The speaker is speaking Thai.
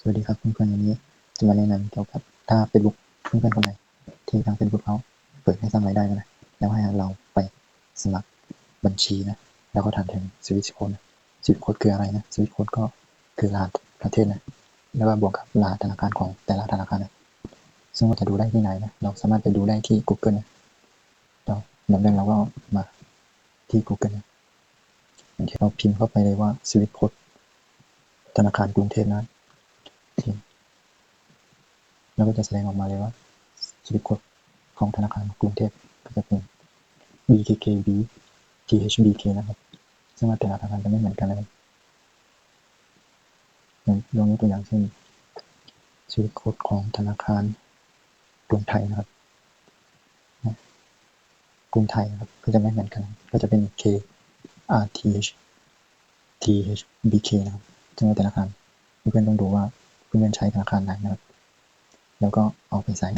สวัสดีครับเพื่อนๆวันนี้จะมาแนะนำเกี่ยวกับถ้า Facebook เพื่อนๆคนไหนที่ทาง Facebook เขาเปิดให้สร้างรายได้นะ แล้วให้เราไปสมัครบัญชีนะ แล้วก็ถามถึงสวิตช์โค้ดนสวิตช์โค้ดคืออะไรนะ สวิตช์โค้ดก็คือรหัสประเทศนะ แล้วก็บวกกับรหัสธนาคารของแต่ละธนาคารนะ ซึ่งเราจะดูได้ที่ไหนนะ เราสามารถไปดูได้ที่ Google นะเราดังนั้นเราก็มาที่ Google นะที่เราพิมพ์เข้าไปเลยว่าสวิตช์โค้ดธนาคารกรุงเทพนะ แล้วก็จะแสดงออกมาเลยว่าสวิตช์โค้ดของธนาคารกรุงเทพก็จะเป็น BKKB THBK นะครับซึ่งว่าแต่ละธนาคารจะไม่เหมือนกันนะครับอย่างลองยกตัวอย่างเช่นสวิตช์โค้ดของธนาคารกรุงไทยนะครับกรุงไทยนะครับก็จะไม่เหมือนกัน ก็จะเป็น K RTH THBK นะครับซึ่งว่าแต่ละธนาคารเพื่อนต้องดูว่าเพื่อนๆใช้ธนาคารไหนนะครับ แล้วก็เอาไปใส่